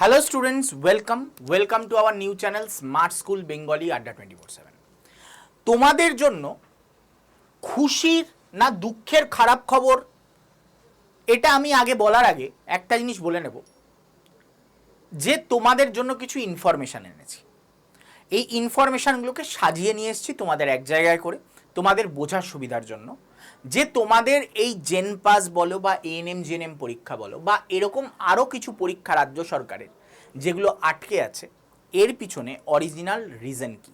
Hello students welcome welcome to our new channel smart school Bengali Adda twenty four seven তোমাদের জন্য খুশির না দুঃখের খারাপ খবর, এটা আমি আগে বলার আগে একটা জিনিস বলে নেব, যে তোমাদের জন্য কিছু ইনফরমেশান এনেছি। এই ইনফরমেশানগুলোকে সাজিয়ে নিয়ে এসেছি তোমাদের এক জায়গায় করে, তোমাদের বোঝার সুবিধার জন্য, যে তোমাদের এই জেন পাস বলো বা এএনএম জেনএম পরীক্ষা বলো বা এরকম আরও কিছু পরীক্ষা রাজ্য সরকারের যেগুলো আটকে আছে, এর পিছনে অরিজিনাল রিজন কি?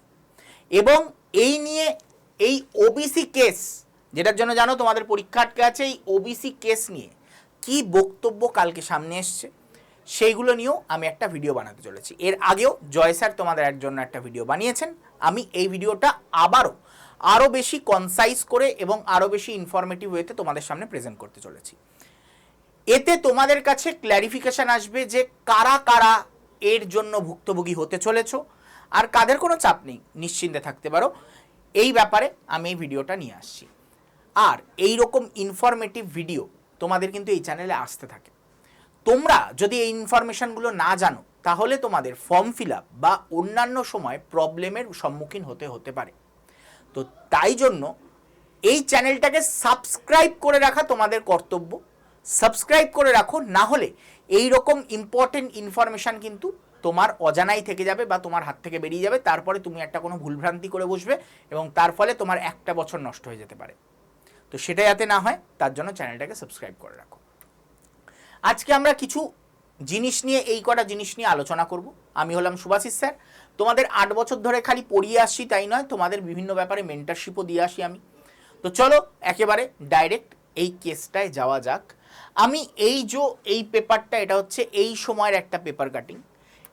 এবং এই নিয়ে এই ওবিসি কেস যেটার জন্য জানো তোমাদের পরীক্ষা আটকে আছে, এই ওবিসি কেস নিয়ে কি বক্তব্য কালকে সামনে এসছে, সেইগুলো নিয়েও আমি একটা ভিডিও বানাতে চলেছি। এর আগেও জয় স্যার তোমাদের জন্য একটা ভিডিও বানিয়েছেন। আমি এই ভিডিওটা আবারও আরও বেশি কনসাইজ করে এবং আরও বেশি ইনফরমেটিভ ওয়েতে তোমাদের সামনে প্রেজেন্ট করতে চলেছি। এতে তোমাদের কাছে ক্ল্যারিফিকেশন আসবে যে কারা কারা এর জন্য ভুক্তভোগী হতে চলেছ, আর কাদের কোনো চাপ নেই, নিশ্চিন্তে থাকতে পারো। এই ব্যাপারে আমি এই ভিডিওটা নিয়ে আসছি। আর এই রকম ইনফরমেটিভ ভিডিও তোমাদের কিন্তু এই চ্যানেলে আসতে থাকে। তোমরা যদি এই ইনফরমেশনগুলো না জানো, তাহলে তোমাদের ফর্ম ফিল আপ বা অন্যান্য সময় প্রবলেমের সম্মুখীন হতে হতে পারে। তো তাই জন্য এই চ্যানেলটাকে সাবস্ক্রাইব করে রাখা তোমাদের কর্তব্য। সাবস্ক্রাইব করে রাখো, না হলে এই রকম ইম্পর্টেন্ট ইনফরমেশান কিন্তু তোমার অজানাই থেকে যাবে বা তোমার হাত থেকে বেরিয়ে যাবে। তারপরে তুমি একটা কোনো ভুলভ্রান্তি করে বসবে এবং তার ফলে তোমার একটা বছর নষ্ট হয়ে যেতে পারে। তো সেটা যাতে না হয়, তার জন্য চ্যানেলটাকে সাবস্ক্রাইব করে রাখো। আজকে আমরা কিছু জিনিস নিয়ে, এই কটা জিনিস নিয়ে আলোচনা করব। আমি হলাম সুভাষিস স্যার। তোমাদের আট বছর ধরে খালি পড়িয়ে আসছি, তাই নয়, তোমাদের বিভিন্ন ব্যাপারে মেন্টারশিপও দিয়ে আসি আমি। তো চলো, একেবারে ডাইরেক্ট এই কেসটায় যাওয়া যাক। আমি এই যে, এই পেপারটা, এটা হচ্ছে এই সময়ের একটা পেপার কাটিং।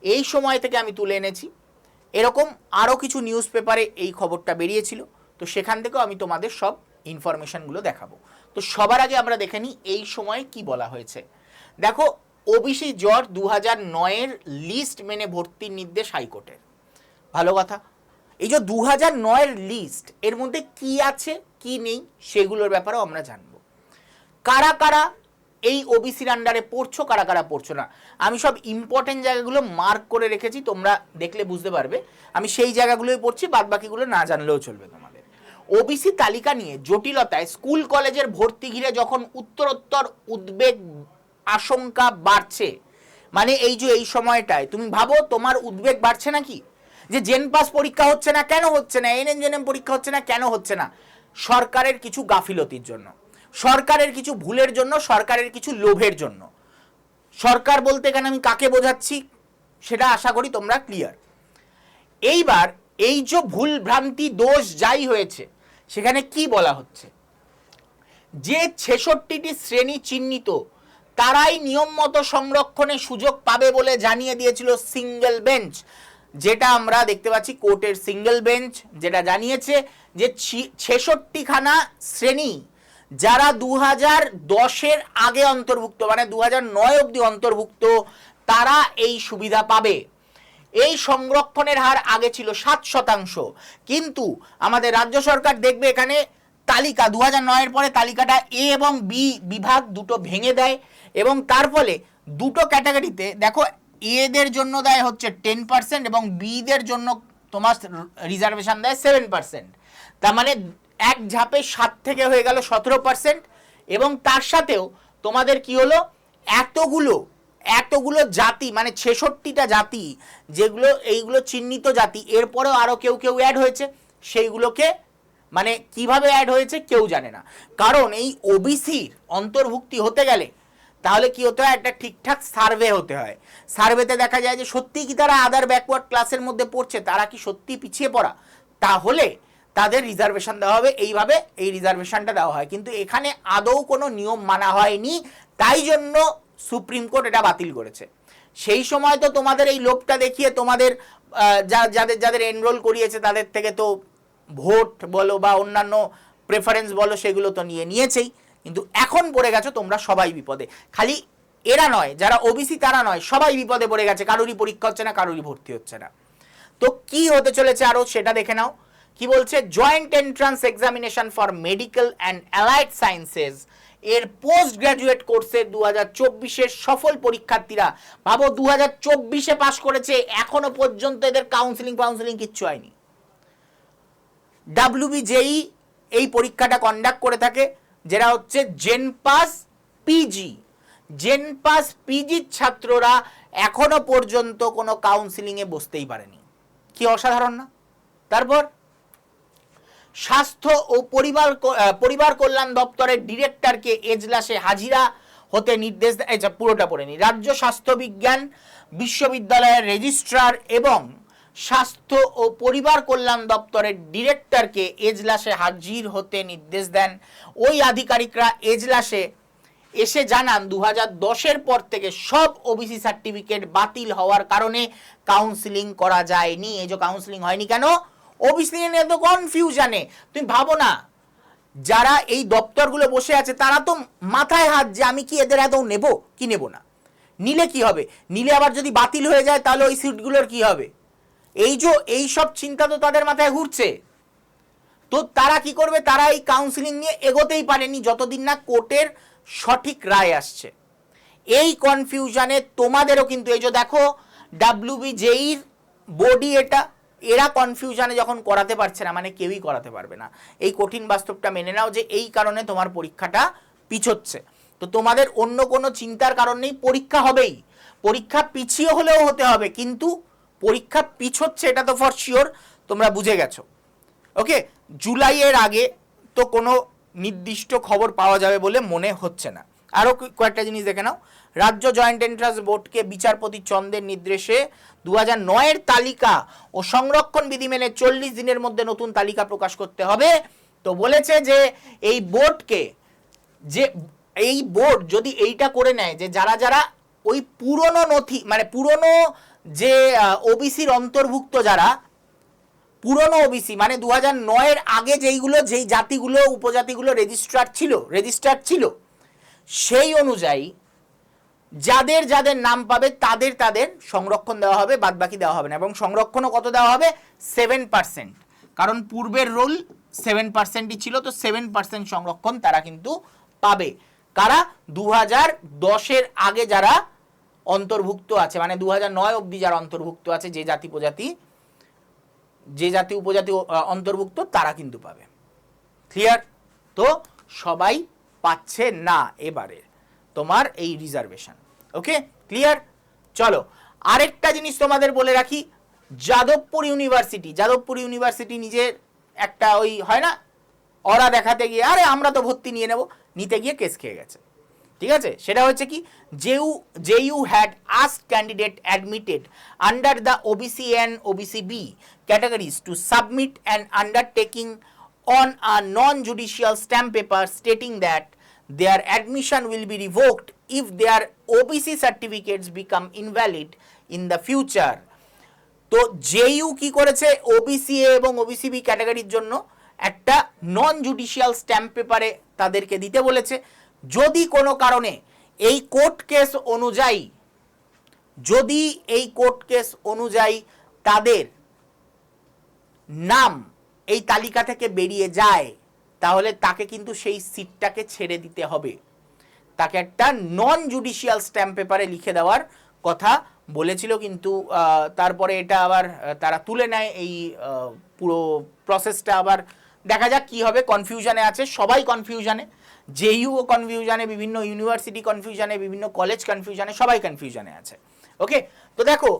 এই সময় থেকে আমি তুলে এনেছি। এরকম আরও কিছু নিউজ পেপারে এই খবরটা বেরিয়েছিল। তো সেখান থেকেও আমি তোমাদের সব ইনফরমেশনগুলো দেখাবো। তো সবার আগে আমরা দেখে নিই এই সময়ে কি বলা হয়েছে। দেখো, ওবিসি জ্বর দু হাজার নয়ের লিস্ট মেনে ভর্তির নির্দেশ হাইকোর্টের। ভালো কথা। এই যে দু হাজার নয়ের লিস্ট, এর মধ্যে কি আছে, কি নেই, সেগুলোর ব্যাপারেও আমরা জানব। কারা কারা এই ওবিসির আন্ডারে পড়ছো, কারা কারা পড়ছো না? আমি সব ইম্পর্টেন্ট জায়গাগুলো মার্ক করে রেখেছি, তোমরা দেখলে বুঝতে পারবে। আমি সেই জায়গাগুলোই পড়ছি বাদ বাকিগুলো না জানলেও চলবে তোমাদের। ওবিসি তালিকা নিয়ে জটিলতায় স্কুল কলেজের ভর্তি ঘিরে যখন উত্তরোত্তর উদ্বেগ আশঙ্কা বাড়ছে মানে এই যে এই সময়টায়, তুমি ভাবো তোমার উদ্বেগ বাড়ছে নাকি? যে জেন পাস পরীক্ষা হচ্ছে না, কেন হচ্ছে না? এনএন জেনএম পরীক্ষা হচ্ছে না, কেন হচ্ছে না? সরকারের কিছু গাফিলতির জন্য। সরকারের কিছু ভুলের জন্য, সরকারের কিছু লোভের জন্য। সরকার বলতে এখানে আমি কাকে বোঝাচ্ছি সেটা আশা করি তোমরা ক্লিয়ার এইবার এই যে ভুল ভ্রান্তি দোষ যাই হয়েছে, সেখানে কি বলা হচ্ছে? যে ছেষট্টিটি শ্রেণি চিহ্নিত, তারাই নিয়ম মতো সংরক্ষণের সুযোগ পাবে বলে জানিয়ে দিয়েছিল সিঙ্গেল বেঞ্চ যেটা আমরা দেখতে পাচ্ছি কোর্টের সিঙ্গেল বেঞ্চ যেটা জানিয়েছে যে ছেষট্টিখানা শ্রেণি যারা দু হাজার দশের আগে অন্তর্ভুক্ত মানে দু হাজার নয় অব্দি অন্তর্ভুক্ত, তারা এই সুবিধা পাবে। এই সংরক্ষণের হার আগে ছিল সাত শতাংশ। কিন্তু আমাদের রাজ্য সরকার দেখবে এখানে তালিকা দু হাজার নয়ের পরে তালিকাটা এ এবং বি বিভাগ দুটো ভেঙে দেয় এবং তার ফলে দুটো ক্যাটাগরিতে, দেখো এদের জন্য দেয় হচ্ছে টেন পার্সেন্ট এবং বিদের জন্য তোমার রিজার্ভেশন দেয় সেভেন পার্সেন্ট তার মানে এক ঝাপে সাত থেকে হয়ে গেল সতেরো পার্সেন্ট এবং তার সাথেও তোমাদের কি হলো? এতগুলো এতগুলো জাতি মানে ছেষট্টিটা জাতি, যেগুলো, এইগুলো চিহ্নিত জাতি, এরপরেও আরও কেউ কেউ অ্যাড হয়েছে, সেইগুলোকে মানে কীভাবে অ্যাড হয়েছে কেউ জানে না। কারণ এই ওবিসির অন্তর্ভুক্তি হতে গেলে, তাহলে কি হতে হয়? একটা ঠিকঠাক সার্ভে হতে হয়। সার্ভেতে দেখা যায় যে সত্যি কি তারা আদার ব্যাকওয়ার্ড ক্লাসের মধ্যে পড়ছে? তারা কি সত্যি পিছিয়ে পড়া? তাহলে তাদের রিজার্ভেশন দেওয়া হবে। এইভাবে এই রিজার্ভেশনটা দেওয়া হয়। কিন্তু এখানে আদৌ কোনো নিয়ম মানা হয়নি। তাই জন্য সুপ্রিম কোর্ট এটা বাতিল করেছে। সেই সময় তো তোমাদের এই লোকটা দেখিয়ে তোমাদের যাদের যাদের এনরোল করিয়েছে তাদের থেকে তো ভোট বলো বা অন্যান্য প্রেফারেন্স বলো সেগুলো তো নিয়ে নিয়েছেই। কিন্তু এখন পড়ে গেছো তোমরা সবাই বিপদে। খালি এরা নয়, যারা ওবিসি তারা নয়, সবাই বিপদে পড়ে গেছে। কারোরই পরীক্ষা হচ্ছে না, কারোরই ভর্তি হচ্ছে না। তো কি হতে চলেছে আরও সেটা দেখে নাও। কি বলছে? Joint entrance examination for medical and allied sciences এর পোস্ট গ্র্যাজুয়েট কোর্সে দু হাজার সফল পরীক্ষার্থীরা, ভাবো দু হাজার চব্বিশে পাশ করেছে, এখনও পর্যন্ত এদের কাউন্সিলিং ফাউন্সিলিং কিচ্ছু হয়নি। ডাব্লিউবিজেই এই পরীক্ষাটা কন্ডাক্ট করে থাকে, যেটা হচ্ছে জেনপাস পিজি জেনপাস পিজির ছাত্ররা এখনও পর্যন্ত কোনো কাউন্সিলিংয়ে বসতেই পারেনি। কি অসাধারণ না? তারপর স্বাস্থ্য ও পরিবার পরিবার কল্যাণ দপ্তরের ডিরেক্টরকে এজলাসে হাজিরা হতে নির্দেশ আচ্ছা, পুরোটা পড়ে নি। রাজ্য স্বাস্থ্য বিজ্ঞান বিশ্ববিদ্যালয়ের রেজিস্ট্রার এবং স্বাস্থ্য ও পরিবার কল্যাণ দপ্তরের ডিরেক্টরকে এজলাসে হাজির হতে নির্দেশ দেন। ওই আধিকারিকরা এজলাসে এসে জানান দু হাজার দশের পর থেকে সব ওবিসি সার্টিফিকেট বাতিল হওয়ার কারণে কাউন্সিলিং করা যায়নি। এই যে কাউন্সিলিং হয়নি কেন? ওবিসি নিয়ে তো কনফিউশনে তুমি ভাবো না, যারা এই দপ্তরগুলো বসে আছে, তারা তো মাথায় হাত যে আমি কি এদের এত নেব, কি নেব না? নিলে কি হবে? নিলে আবার যদি বাতিল হয়ে যায়, তাহলে ওই সিটগুলোর কি হবে? এই যে, এই সব চিন্তা তো তাদের মাথায় ঘুরছে। তো তারা কি করবে? তারা এই কাউন্সিলিং নিয়ে এগোতেই পারেনি, যতদিন না কোর্টের সঠিক রায় আসছে। এই কনফিউশনে তোমাদেরও কিন্তু, এই যে দেখো ডাব্লিউবি জেইর বডি এটা এরা কনফিউশনে যখন করাতে পারছে না মানে কেউই করাতে পারবে না। এই কঠিন বাস্তবটা মেনে নাও যে এই কারণে তোমার পরীক্ষাটা পিছোচ্ছে। তো তোমাদের অন্য কোনো চিন্তার কারণ নেই, পরীক্ষা হবেই। পরীক্ষা পিছিয়ে হলেও হতে হবে, কিন্তু পরীক্ষা পিছোচ্ছে এটা তো ফর শিওর তোমরা বুঝে গেছো। ওকে জুলাইয়ের আগে তো কোনো নির্দিষ্ট খবর পাওয়া যাবে বলে মনে হচ্ছে না। আরও কয়েকটা জিনিস দেখে নাও। রাজ্য জয়েন্ট এন্ট্রান্স বোর্ডকে বিচারপতি চন্দের নির্দেশে দু হাজার নয়ের তালিকা ও সংরক্ষণ বিধি মেনে চল্লিশ দিনের মধ্যে নতুন তালিকা প্রকাশ করতে হবে। তো বলেছে যে এই বোর্ডকে যে এই বোর্ড যদি এইটা করে নেয় যে যারা যারা ওই পুরনো নথি মানে পুরনো যে ওবিসির অন্তর্ভুক্ত যারা, পুরনো ওবিসি মানে দু হাজার নয়ের আগে যেইগুলো, যেই জাতিগুলো, উপজাতিগুলো রেজিস্ট্রার ছিল রেজিস্টার ছিল সেই অনুযায়ী যাদের যাদের নাম পাবে তাদের তাদের সংরক্ষণ দেওয়া হবে বাদ বাকি দেওয়া হবে না। এবং সংরক্ষণও কত দেওয়া হবে? সেভেন পার্সেন্ট কারণ পূর্বের রোল সেভেন পার্সেন্টই ছিল, তো সেভেন পার্সেন্ট সংরক্ষণ তারা কিন্তু পাবে। কারা? দু হাজার দশের আগে যারা অন্তর্ভুক্ত আছে মানে দু হাজার নয় অব্দি যারা অন্তর্ভুক্ত আছে, যে জাতি প্রজাতি, যে জাতি উপজাতি অন্তর্ভুক্ত, তারা কিন্তু পাবে। ক্লিয়ার তো সবাই পাচ্ছে না এবারে। তোমার এই রিজার্ভেশন ওকে ক্লিয়ার চলো, আরেকটা জিনিস তোমাদের বলে রাখি। যাদবপুর ইউনিভার্সিটি যাদবপুর ইউনিভার্সিটি নিজের একটা ওই হয় না? অরা দেখাতে গিয়ে, আরে, আমরা তো ভর্তি নিয়ে নেব। নিতে গিয়ে কেস খেয়ে গেছে। ঠিক আছে? সেটা হচ্ছে কি JU JU had as candidate admitted under the OBC and OBC B categories to submit and undertaking on a non-judicial stamp paper stating that their admission will be revoked if their OBC certificates become invalid in the future. তো JU কি করেছে OBC এবং OBC B ক্যাটাগরির জন্য একটা নন judicial stamp পেপারে তাদেরকে দিতে বলেছে যদি কোনো কারণে এই কোর্ট কেস অনুযায়ী যদি এই কোর্ট কেস অনুযায়ী তাদের নাম এই তালিকা থেকে বেরিয়ে যায়, তাহলে তাকে কিন্তু সেই সিটটাকে ছেড়ে দিতে হবে। তাকে একটা নন জুডিশিয়াল স্ট্যাম্প পেপারে লিখে দেওয়ার কথা বলেছিল কিন্তু তারপরে এটা আবার তারা তুলে নেয় এই পুরো প্রসেসটা আবার। দেখা যাক কি হবে কনফিউশনে আছে, সবাই কনফিউশনে জেইউও কনফিউশনে বিভিন্ন ইউনিভার্সিটি কনফিউশনে বিভিন্ন কলেজ কনফিউশনে সবাই কনফিউশনে আছে। ওকে তো দেখো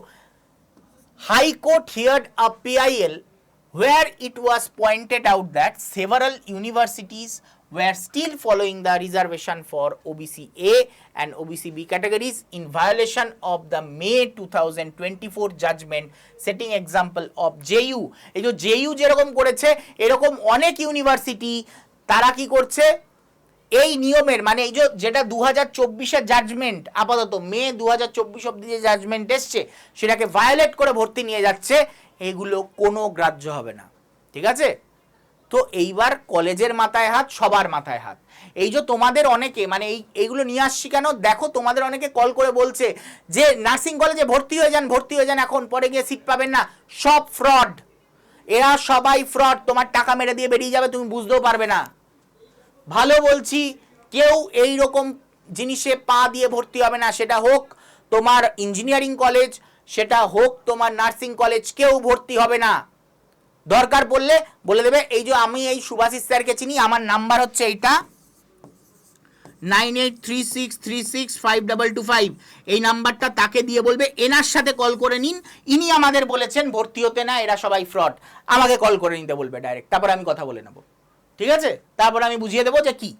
Court heard a PIL where it was pointed out that several universities were still following the reservation for OBC A and OBC B categories in violation of the May 2024 judgment setting example of JU এই যে JU যেরকম করেছে এরকম অনেক university তারা কি করছে এই নিয়মের মানে এই যে যেটা দু হাজার চব্বিশের জাজমেন্ট আপাতত মে দু হাজার চব্বিশ অব্দি যে জাজমেন্ট এসছে সেটাকে ভায়োলেট করে ভর্তি নিয়ে যাচ্ছে এগুলো কোনো গ্রাহ্য হবে না। ঠিক আছে? তো এইবার কলেজের মাথায় হাত, সবার মাথায় হাত। এই যে তোমাদের অনেকে মানে এই এইগুলো নিয়ে আসছি কেন? দেখো তোমাদের অনেকে কল করে বলছে যে, নার্সিং কলেজে ভর্তি হয়ে যান, ভর্তি হয়ে যান, এখন পরে গিয়ে সিট পাবেন না। সব ফ্রড এরা সবাই ফ্রড তোমার টাকা মেরে দিয়ে বেরিয়ে যাবে, তুমি বুঝতেও পারবে না। ভালো বলছি, কেউ এই রকম জিনিসে পা দিয়ে ভর্তি হবে না। সেটা হোক তোমার ইঞ্জিনিয়ারিং কলেজ সেটা হোক, তোমার নার্সিং কলেজ কেউ ভর্তি হবে না। দরকার পড়লে বলে দেবে, এই যে আমি এই সুভাষিস স্যারকে চিনি, আমার নাম্বার হচ্ছে এইটা nine eight three six three six five double two five. এই নাম্বারটা তাকে দিয়ে বলবে, এনার সাথে কল করে নিন। ইনি আমাদের বলেছেন, ভর্তি হতে না, এরা সবাই ফ্রড। আমাকে কল করে নিতে বলবে ডাইরেক্ট তারপর আমি কথা বলে নেব। ঠিক আছে? তারপর আমি বুঝিয়ে দেবো যে কি।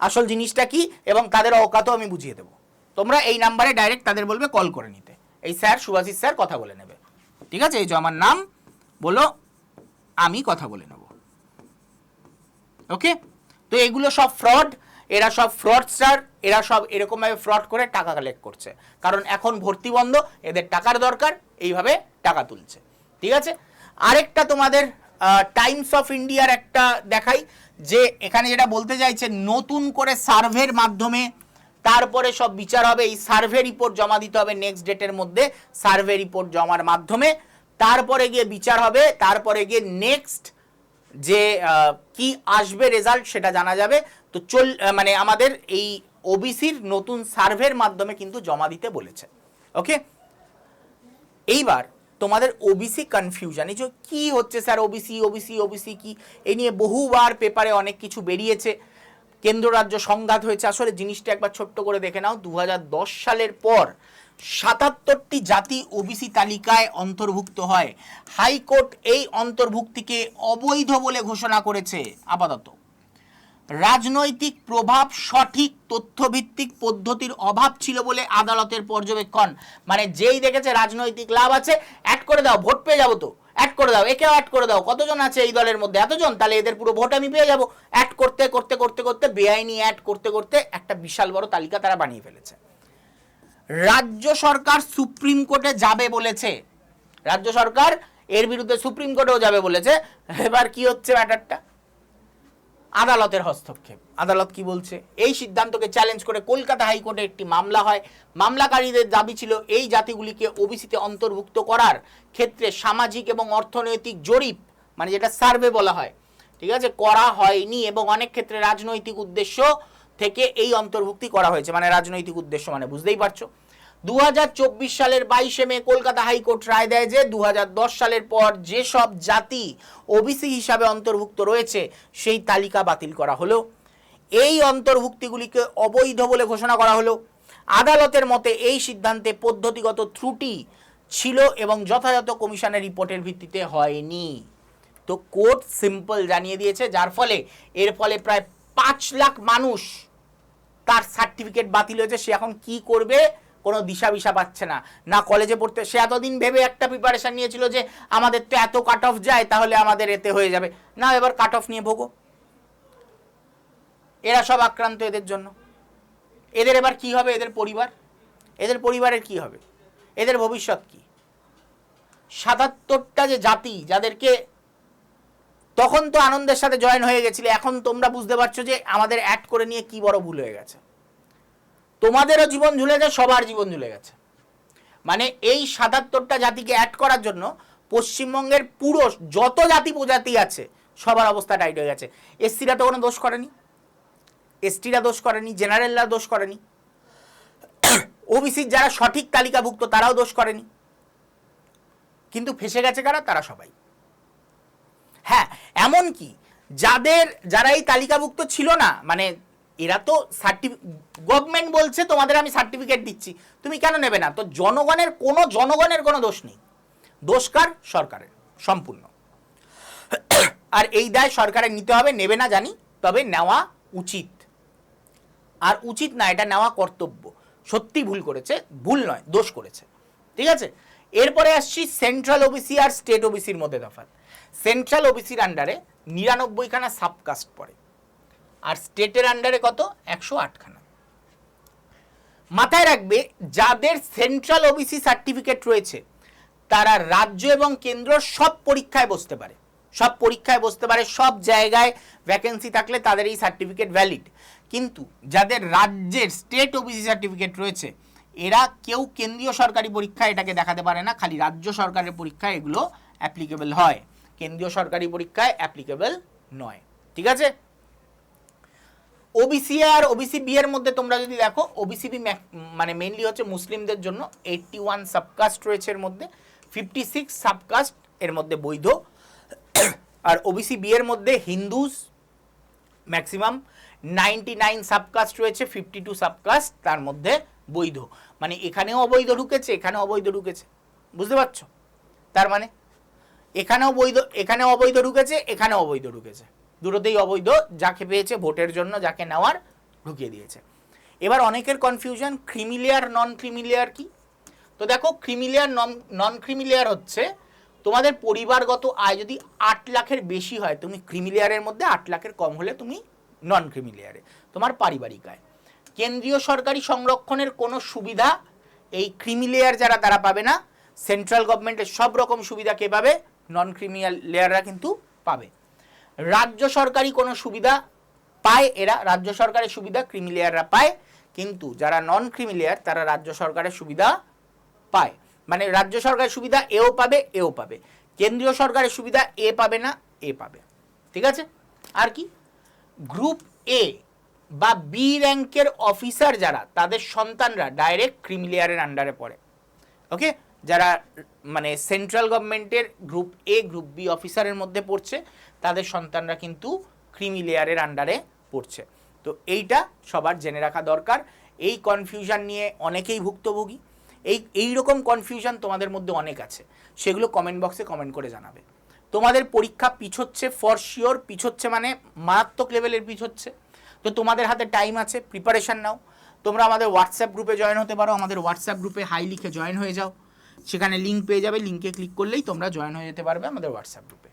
আসল জিনিসটা কি এবং তাদের অকাতও আমি বুঝিয়ে দেবো। তোমরা এই নাম্বারে ডাইরেক্ট তাদের বলবে, কল করে নিতে। এই স্যার সুভাষিস স্যার কথা বলে নেবে। ঠিক আছে? এই যে আমার নাম, বলো, আমি কথা বলে নেব। ওকে তো এগুলো সব ফ্রড এরা সব ফ্রডস্টার এরা সব এরকমভাবে ফ্রড করে টাকা কালেক্ট করছে। কারণ এখন ভর্তি বন্ধ, এদের টাকার দরকার, এইভাবে টাকা তুলছে। ঠিক আছে? আরেকটা তোমাদের টাইমস অফ ইন্ডিয়ার একটা দেখাই, যে এখানে যেটা বলতে চাইছে, নতুন করে সার্ভের মাধ্যমে তারপরে সব বিচার হবে, এই সার্ভে রিপোর্ট জমা দিতে হবে নেক্সট ডেটের মধ্যে সার্ভে রিপোর্ট জমার মাধ্যমে। তারপরে গিয়ে বিচার হবে, তারপরে গিয়ে নেক্সট যে কি আসবে রেজাল্ট সেটা জানা যাবে। তো চল মানে আমাদের এই ওবিসির নতুন সার্ভের মাধ্যমে কিন্তু জমা দিতে বলেছে। ওকে এইবার তোমাদের ওবিসি কনফিউশন এই যে কি হচ্ছে স্যার ওবিসি ওবিসি ওবিসি কি? এই নিয়ে বহুবার পেপারে অনেক কিছু বেরিয়েছে। কেন্দ্র রাজ্য সংঘাত হয়েছে। আসলে জিনিসটা একবার ছোট্ট করে দেখে নাও। দু হাজার দশ সালের পর সাতাত্তরটি জাতি ওবিসি তালিকায় অন্তর্ভুক্ত হয়। হাইকোর্ট এই অন্তর্ভুক্তিকে অবৈধ বলে ঘোষণা করেছে আপাতত। রাজনৈতিক প্রভাব সঠিক তথ্যভিত্তিক পদ্ধতির অভাব ছিল বলে আদালতের পর্যবেক্ষণ। মানে যেই দেখেছে রাজনৈতিক লাভ আছে অ্যাড করে দাও, ভোট পেয়ে যাব তো। অ্যাড করে দাও, একেও অ্যাড করে দাও। কতজন আছে এই দলের মধ্যে? এতজন? তাহলে এদের পুরো ভোট আমি পেয়ে যাব। অ্যাড করতে করতে করতে করতে বেআইনি অ্যাড করতে করতে একটা বিশাল বড় তালিকা তারা বানিয়ে ফেলেছে। রাজ্য সরকার সুপ্রিম কোর্টে যাবে বলেছে। রাজ্য সরকার এর বিরুদ্ধে সুপ্রিম কোর্টেও যাবে বলেছে। এবার কি হচ্ছে ম্যাটারটা আদালতের হস্তক্ষেপ। আদালত কি বলছে? এই সিদ্ধান্তকে চ্যালেঞ্জ করে কলকাতা হাইকোর্টে একটি মামলা হয়। মামলাকারীদের দাবি ছিল এই জাতিগুলিকে ওবিসিতে অন্তর্ভুক্ত করার ক্ষেত্রে সামাজিক এবং অর্থনৈতিক জরিপ মানে যেটা সার্ভে বলা হয়, ঠিক আছে, করা হয়নি এবং অনেক ক্ষেত্রে রাজনৈতিক উদ্দেশ্য থেকে এই অন্তর্ভুক্তি করা হয়েছে। মানে রাজনৈতিক উদ্দেশ্য মানে বুঝতেই পারছ? দু হাজার চব্বিশ সালের বাইশে মে কলকাতা হাইকোর্ট রায় দেয় যে দু হাজার দশ সালের পর যেসব জাতি ওবিসি হিসাবে অন্তর্ভুক্ত রয়েছে, সেই তালিকা বাতিল করা হলো। এই অন্তর্ভুক্তিগুলিকে অবৈধ বলে ঘোষণা করা হলো। আদালতের মতে এই সিদ্ধান্তে পদ্ধতিগত ত্রুটি ছিল এবং যথাযথ কমিশনের রিপোর্টের ভিত্তিতে হয়নি। তো কোর্ট সিম্পল জানিয়ে দিয়েছে, যার ফলে এর ফলে প্রায় পাঁচ লাখ মানুষ তার সার্টিফিকেট বাতিল হয়েছে। সে এখন কি করবে? কোনো দিশা বিশা পাচ্ছে না। না কলেজে পড়তে, সে এতদিন ভেবে একটা প্রিপারেশন নিয়েছিল যে আমাদের তো এত কাট অফ যায়, তাহলে আমাদের এতে হয়ে যাবে। না, এবার কাট অফ নিয়ে ভোগো। এরা সব আক্রান্ত এদের জন্য। এদের এবার কি হবে? এদের পরিবার। এদের পরিবারের কি হবে? এদের ভবিষ্যৎ কি? সাতাত্তরটা যে জাতি যাদেরকে তখন তো আনন্দের সাথে জয়েন হয়ে গেছিলে, এখন তোমরা বুঝতে পারছ যে আমাদের অ্যাড করে নিয়ে কি বড় ভুল হয়ে গেছে। তোমাদেরও জীবন ঝুলে গেছে, সবার জীবন ঝুলে গেছে। মানে এই সাতাত্তরটা জাতিকে অ্যাড করার জন্য পশ্চিমবঙ্গের পুরো যত জাতি প্রজাতি আছে, সবার অবস্থা টাইট হয়ে গেছে। এসসিরা তো কোনো দোষ করেনি। এসটিরা দোষ করেনি জেনারেলরা দোষ করেনি। ওবিসির যারা সঠিক তালিকাভুক্ত, তারাও দোষ করেনি। কিন্তু ফেসে গেছে কারা? তারা সবাই। হ্যাঁ এমন কি যাদের, যারা এই তালিকাভুক্ত ছিল না মানে এরা তো গভর্নমেন্ট বলছে, তোমাদের আমি সার্টিফিকেট দিচ্ছি। তুমি কেন নেবে না? তো জনগণের কোনো জনগণের কোনো দোষ নেই। দোষ কার? সরকারের, সম্পূর্ণ। আর এই দায় সরকারের নিতে হবে, নেবে না জানি, তবে নেওয়া উচিত। আর উচিত না, এটা নেওয়া কর্তব্য। সত্যি ভুল করেছে, ভুল নয়, দোষ করেছে। ঠিক আছে? এরপরে আসছি সেন্ট্রাল ওবিসি আর স্টেট ওবিসির মধ্যে তফাৎ সেন্ট্রাল ওবিসির আন্ডারে নিরানব্বইখানা সাবকাস্ট পড়ে। আর স্টেটের আন্ডারে কত? একশো আটখানা। মাথায় রাখবে, যাদের সেন্ট্রাল ওবিসি সার্টিফিকেট রয়েছে, তারা রাজ্য এবং কেন্দ্র সব পরীক্ষায় বসতে পারে। সব পরীক্ষায় বসতে পারে, সব জায়গায় ভ্যাকেন্সি থাকলে তাদের এই সার্টিফিকেট ভ্যালিড কিন্তু যাদের রাজ্যের স্টেট ওবিসি সার্টিফিকেট রয়েছে, এরা কেউ কেন্দ্রীয় সরকারি পরীক্ষায় এটাকে দেখাতে পারে না, খালি রাজ্য সরকারের পরীক্ষায় এগুলো অ্যাপ্লিকেবল হয়। কেন্দ্রীয় সরকারি পরীক্ষায় অ্যাপ্লিকেবল নয়। ঠিক আছে? ওবিসি আর ওবিসি বি এর মধ্যে তোমরা যদি দেখো ওবিসি বি মানে মেইনলি হচ্ছে মুসলিমদের জন্য এইটটি ওয়ান সাবকাস্ট রয়েছে এর মধ্যে ফিফটি সিক্স সাবকাস্ট এর মধ্যে বৈধ। আর ওবিসি বি এর মধ্যে Hindus maximum ninety nine subcaste রয়েছে ফিফটি টু সাবকাস্ট তার মধ্যে বৈধ। মানে এখানেও অবৈধ ঢুকেছে, এখানেও অবৈধ ঢুকেছে। বুঝতে পারছ? তার মানে এখানেও বৈধ, এখানেও অবৈধ ঢুকেছে, এখানেও অবৈধ ঢুকেছে। দুটোতেই অবৈধ, যাকে পেয়েছে ভোটের জন্য, যাকে নেওয়ার, ঢুকিয়ে দিয়েছে। এবার অনেকের কনফিউশন ক্রিমিলিয়ার নন ক্রিমিলিয়ার কি? তো দেখো ক্রিমিলিয়ার নন নন ক্রিমিলিয়ার হচ্ছে, তোমাদের পরিবারগত আয় যদি আট লাখের বেশি হয়, তুমি ক্রিমিলিয়ারের মধ্যে আট লাখের কম হলে তুমি নন ক্রিমিলিয়ারে তোমার পারিবারিক আয়। কেন্দ্রীয় সরকারি সংরক্ষণের কোনো সুবিধা এই ক্রিমিলেয়ার যারা, তারা পাবে না। সেন্ট্রাল গভর্নমেন্টের সব রকম সুবিধা কে পাবে? নন ক্রিমিয়াল লেয়াররা কিন্তু পাবে। রাজ্য সরকারি কোনো সুবিধা পায়, এরা রাজ্য সরকারের সুবিধা, ক্রিমিলেয়াররা পায়। কিন্তু যারা নন ক্রিমিলেয়ার তারা রাজ্য সরকারের সুবিধা পায়। মানে রাজ্য সরকারের সুবিধা এও পাবে এও পাবে। কেন্দ্রীয় সরকারের সুবিধা এ পাবে না, এ পাবে। ঠিক আছে? আর কি? গ্রুপ এ বা বি র্যাঙ্কের অফিসার যারা, তাদের সন্তানরা ডাইরেক্ট ক্রিমিলিয়ারের আন্ডারে পড়ে। ওকে যারা মানে সেন্ট্রাল গভর্নমেন্টের গ্রুপ এ গ্রুপ বি অফিসারের মধ্যে পড়ছে, তাদের সন্তানরা কিন্তু ক্রিমি লেয়ারের আন্ডারে পড়ছে। তো এইটা সবার জেনে রাখা দরকার। এই কনফিউশন নিয়ে অনেকেই ভুক্তভোগী। এই এই রকম কনফিউশন তোমাদের মধ্যে অনেক আছে। সেগুলো কমেন্ট বক্সে কমেন্ট করে জানাবে। তোমাদের পরীক্ষা পিছোচ্ছে ফর শিওর পিছোচ্ছে মানে মারাত্মক লেভেলের পিছোচ্ছে। তো তোমাদের হাতে টাইম আছে প্রিপারেশন নাও। তোমরা আমাদের হোয়াটসঅ্যাপ গ্রুপে জয়েন হতে পারো, আমাদের হোয়াটসঅ্যাপ গ্রুপে হাই লিখে জয়েন হয়ে যাও। সেখানে লিঙ্ক পেয়ে যাবে লিঙ্কে ক্লিক করলেই তোমরা জয়েন হয়ে যেতে পারবে আমাদের হোয়াটসঅ্যাপ গ্রুপে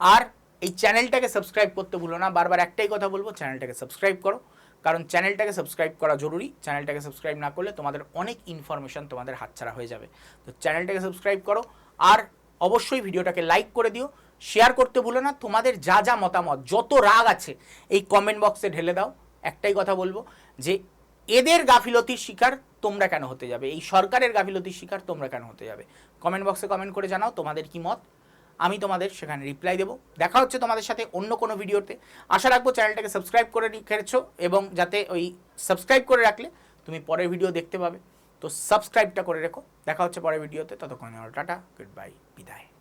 আর এই চ্যানেলটাকে সাবস্ক্রাইব করতে ভুলো না, বারবার একটাই কথা বলব চ্যানেলটাকে সাবস্ক্রাইব করো। কারণ চ্যানেলটাকে সাবস্ক্রাইব করা জরুরি চ্যানেলটাকে সাবস্ক্রাইব না করলে তোমাদের অনেক ইনফরমেশন তোমাদের হাতছাড়া হয়ে যাবে। তো চ্যানেলটাকে সাবস্ক্রাইব করো, আর অবশ্যই ভিডিওটাকে লাইক করে দিও। শেয়ার করতে ভুলো না, তোমাদের যা যা মতামত, যত রাগ আছে, এই কমেন্ট বক্সে ঢেলে দাও। একটাই কথা বলব যে এদের গাফিলতির শিকার তোমরা কেন হতে যাবে? এই সরকারের গাফিলতির শিকার তোমরা কেন হতে যাবে? কমেন্ট বক্সে কমেন্ট করে জানাও তোমাদের কি মত। আমি তোমাদের সেখানে রিপ্লাই দেবো। দেখা হচ্ছে তোমাদের সাথে অন্য কোনো ভিডিওতে। আশা রাখব চ্যানেলটাকে সাবস্ক্রাইব করে রেখেছো এবং যাতে ওই সাবস্ক্রাইব করে রাখলে তুমি পরের ভিডিও দেখতে পাবে। তো সাবস্ক্রাইবটা করে রেখো। দেখা হচ্ছে পরের ভিডিওতে। ততক্ষণ টাটা। গুড বাই বিদায়।